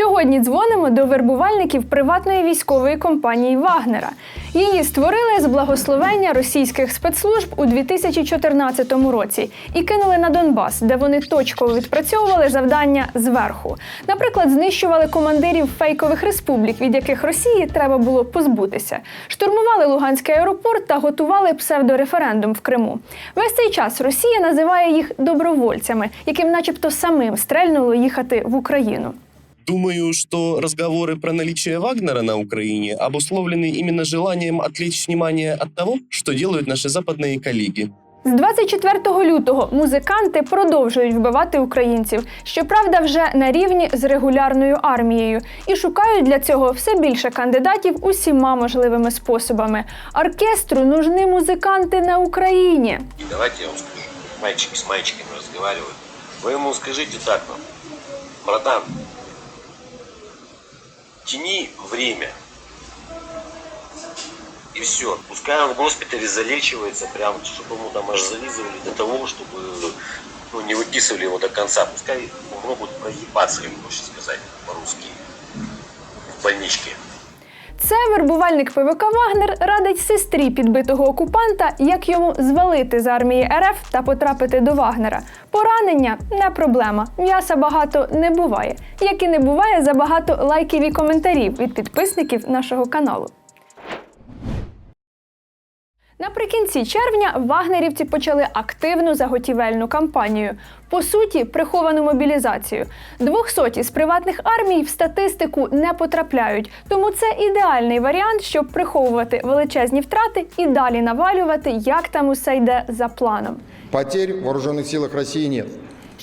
Сьогодні дзвонимо до вербувальників приватної військової компанії Вагнера. Її створили з благословення російських спецслужб у 2014 році і кинули на Донбас, де вони точково відпрацьовували завдання зверху. Наприклад, знищували командирів фейкових республік, від яких Росії треба було позбутися. Штурмували Луганський аеропорт та готували псевдореферендум в Криму. Весь цей час Росія називає їх добровольцями, яким, начебто, самим стрельнуло їхати в Україну. Думаю, что разговоры про наличие Вагнера на Украине обусловлены именно желанием отвлечь внимание от того, что делают наши западные коллеги. З 24 лютого музиканти продовжують вбивати українців, щоправда, вже на рівні з регулярною армією, і шукають для цього все більше кандидатів усіма можливими способами. Оркестру нужні музиканти на Україні. И давайте я вам скажу. Мальчики с мальчиками разговаривают. Вы ему скажите так вам. Братан, тяни время. И все. Пускай он в госпитале залечивается, прям, чтобы ему там аж зализывали до того, чтобы ну, не выписывали его до конца. Пускай попробуют проебаться, ему лучше сказать по-русски. В больничке. Це вербувальник ПВК Вагнер радить сестрі підбитого окупанта, як йому звалити з армії РФ та потрапити до Вагнера. Поранення не проблема. М'яса багато не буває, як і не буває забагато лайків і коментарів від підписників нашого каналу. Наприкінці червня вагнерівці почали активну заготівельну кампанію. По суті, приховану мобілізацію. Двохсоті з приватних армій в статистику не потрапляють, тому це ідеальний варіант, щоб приховувати величезні втрати і далі навалювати, як там усе йде за планом. Потерь в вооружених силах Росії нет.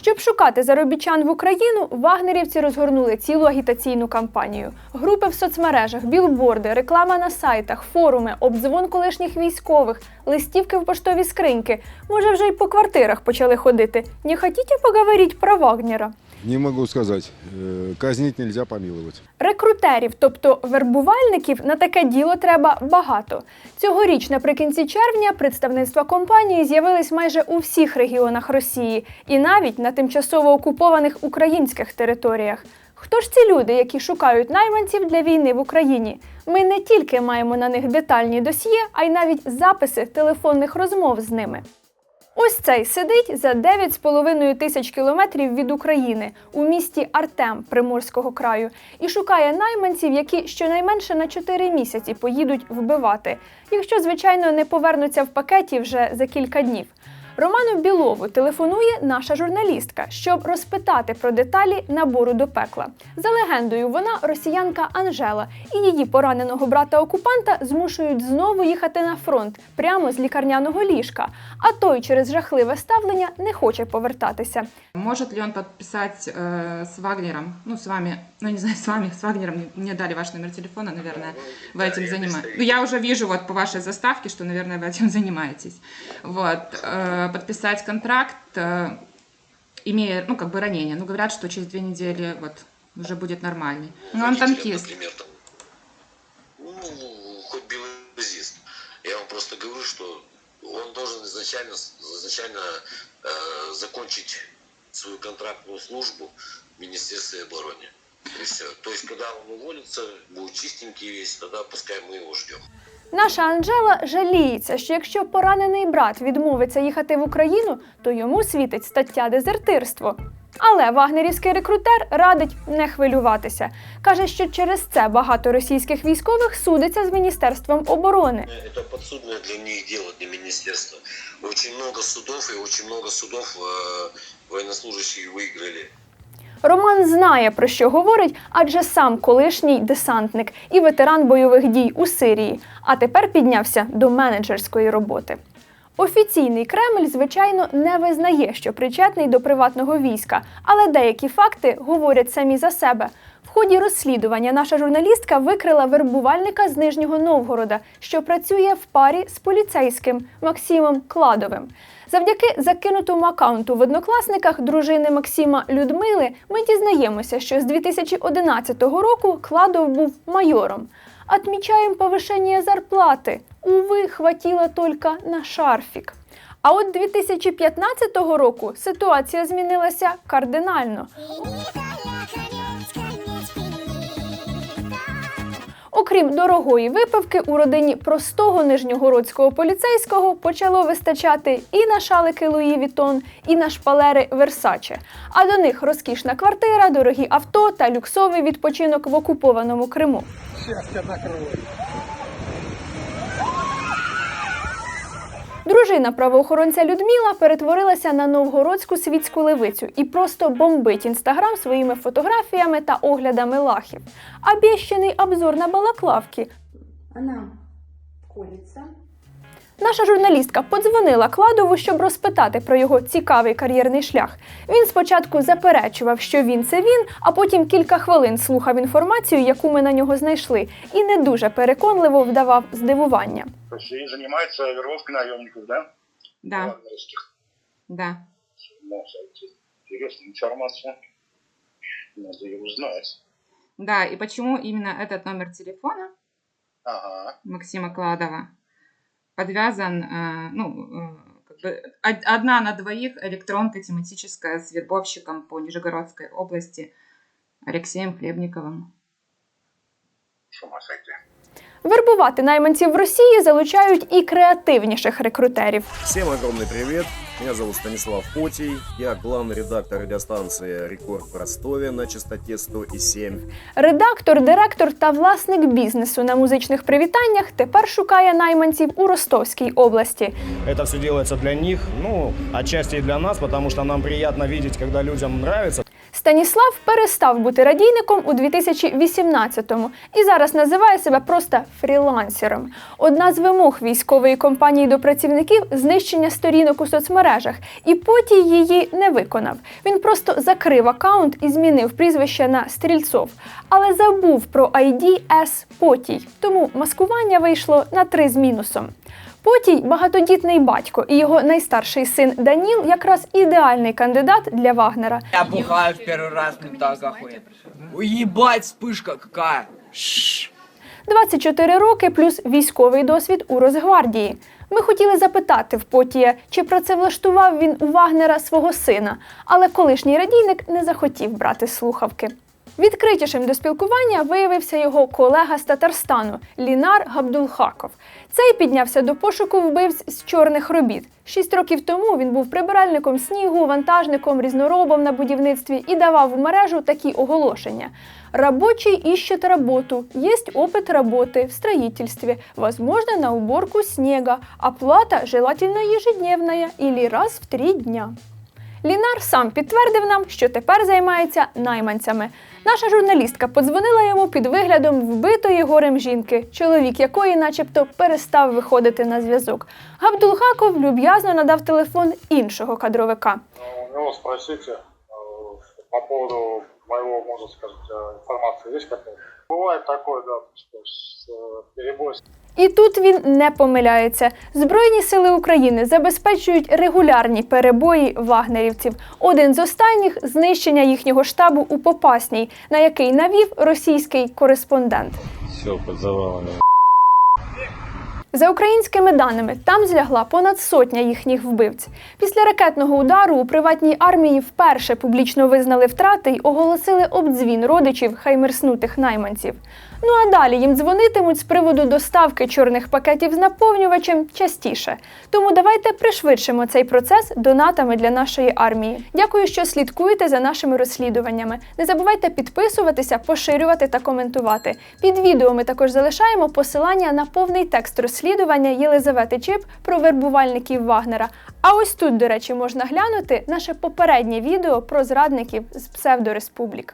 Щоб шукати заробітчан в Україну, вагнерівці розгорнули цілу агітаційну кампанію. Групи в соцмережах, білборди, реклама на сайтах, форуми, обдзвон колишніх військових, листівки в поштові скриньки. Може, вже й по квартирах почали ходити. Не хотіте поговорити про Вагнера? Не могу сказать. Э, Казнить нельзя помиловать. Рекрутерів, тобто вербувальників, на таке діло треба багато. Цьогоріч, наприкінці червня, представництва компанії з'явились майже у всіх регіонах Росії і навіть на тимчасово окупованих українських територіях. Хто ж ці люди, які шукають найманців для війни в Україні? Ми не тільки маємо на них детальні досьє, а й навіть записи телефонних розмов з ними. Ось цей сидить за 9,5 тисяч кілометрів від України у місті Артем Приморського краю і шукає найманців, які щонайменше на 4 місяці поїдуть вбивати, якщо, звичайно, не повернуться в пакеті вже за кілька днів. Роману Білову телефонує наша журналістка, щоб розпитати про деталі набору до пекла. За легендою, вона росіянка Анжела, і її пораненого брата окупанта змушують знову їхати на фронт прямо з лікарняного ліжка. А той через жахливе ставлення не хоче повертатися. Может ли он подписать э, с Вагнером, ну, с вами, ну, не знаю, с вами, с Вагнером, мне дали ваш номер телефона, наверное, вы этим занимаетесь. Ну, я уже вижу вот по вашей заставке, что, наверное, вы этим занимаетесь. Вот, э, подписать контракт, э, имея, ну, как бы ранение. Ну, говорят, что через две недели вот уже будет нормальный. Ну, он танкист. Например, там, ну, хоть белозист. Я вам просто говорю, что он должен изначально, изначально э, закончить свою контрактную службу в Министерстве обороны. И все. То есть, когда он уволится, будет чистенький весь, тогда пускай мы его ждем. Наша Анжела жаліється, що якщо поранений брат відмовиться їхати в Україну, то йому світить стаття дезертирство. Але вагнерівський рекрутер радить не хвилюватися. Каже, що через це багато російських військових судиться з міністерством оборони. Это подсудное для них дело, для министерства. Очень много судов, и очень много судов э, военнослужащие выиграли. Роман знає про що говорить, адже сам колишній десантник і ветеран бойових дій у Сирії, а тепер піднявся до менеджерської роботи. Офіційний Кремль, звичайно, не визнає, що причетний до приватного війська, але деякі факти говорять самі за себе. В ході розслідування наша журналістка викрила вербувальника з Нижнього Новгорода, що працює в парі з поліцейським Максимом Кладовим. Завдяки закинутому акаунту в однокласниках дружини Максима Людмили ми дізнаємося, що з 2011 року Кладов був майором. Отмечаем повышение зарплаты. Увы, хватило только на шарфік. А от 2015 року ситуація змінилася кардинально. Никогда конец, конец, Окрім дорогої випивки, у родині простого нижньогородського поліцейського почало вистачати і на шалики Луї Вітон, і на шпалери Версаче. А до них розкішна квартира, дорогі авто та люксовий відпочинок в окупованому Криму. Дружина правоохоронця Людмила перетворилася на новгородську світську левицю і просто бомбить інстаграм своїми фотографіями та оглядами лахів. Обіщений обзор на балаклавки. Вона колется. Наша журналістка подзвонила Кладову, щоб розпитати про його цікавий кар'єрний шлях. Він спочатку заперечував, що він це він, а потім кілька хвилин слухав інформацію, яку ми на нього знайшли, і не дуже переконливо вдавав здивування. То есть и занимается вербовкой наемников, да? Да, да. Ну, кстати, интересная информация. Надо ее узнать. Да, и почему именно этот номер телефона Ага. Максима Кладова подвязан, э, ну, э, как бы од- одна на двоих электронка тематическая с вербовщиком по Нижегородской области Алексеем Хлебниковым. С ума сойти. Вербувати найманців в Росії залучають і креативніших рекрутерів. Всем огромный привет. Меня зовут Станислав Потий. Я главный редактор радиостанции «Рекорд» в Ростове на частоте 107. Редактор, директор та власник бізнесу на музичних привітаннях тепер шукає найманців у Ростовській області. Це все робиться для них, ну, отчасти и для нас, тому що нам приємно бачити, коли людям нравится. Станіслав перестав бути радійником у 2018-му і зараз називає себе просто фрілансером. Одна з вимог військової компанії до працівників знищення сторінок у соцмережах, і потій її не виконав. Він просто закрив аккаунт і змінив прізвище на Стрільцов, але забув про ID S Потій. Тому маскування вийшло на три з мінусом. Потій багатодітний батько і його найстарший син Даніл якраз ідеальний кандидат для Вагнера. Я бухаю в первый раз, мне так охуенно. Уебать, вспышка какая. 24 роки плюс військовий досвід у Росгвардії. Ми хотіли запитати в Потія, чи працевлаштував він у Вагнера свого сина, але колишній радійник не захотів брати слухавки. Відкритішим до спілкування виявився його колега з Татарстану Лінар Габдулхаков. Цей піднявся до пошуку вбивць з чорних робіт. Шість років тому він був прибиральником снігу, вантажником, різноробом на будівництві і давав в мережу такі оголошення: Рабочий ищет работу, есть опыт работы в строительстве, возможно, на уборку снега, оплата желательно ежедневная или раз в три дня. Лінар сам підтвердив нам, що тепер займається найманцями. Наша журналістка подзвонила йому під виглядом вбитої горем жінки, чоловік якої, начебто, перестав виходити на зв'язок. Габдулхаков люб'язно надав телефон іншого кадровика. У спросите э, по поводу моего, можно сказать, э, информации. Есть какая-то? Такое, да, что с, э, перебой І тут він не помиляється. Збройні сили України забезпечують регулярні перебої вагнерівців. Один з останніх знищення їхнього штабу у Попасній, на який навів російський кореспондент. Все, під завалами. За українськими даними, там злягла понад сотня їхніх вбивць. Після ракетного удару у приватній армії вперше публічно визнали втрати й оголосили обдзвін родичів хаймерснутих найманців. Ну а далі їм дзвонитимуть з приводу доставки чорних пакетів з наповнювачем частіше. Тому давайте пришвидшимо цей процес донатами для нашої армії. Дякую, що слідкуєте за нашими розслідуваннями. Не забувайте підписуватися, поширювати та коментувати. Під відео ми також залишаємо посилання на повний текст розслідування Єлизавети Чип про вербувальників Вагнера. А ось тут, до речі, можна глянути наше попереднє відео про зрадників з псевдореспублік.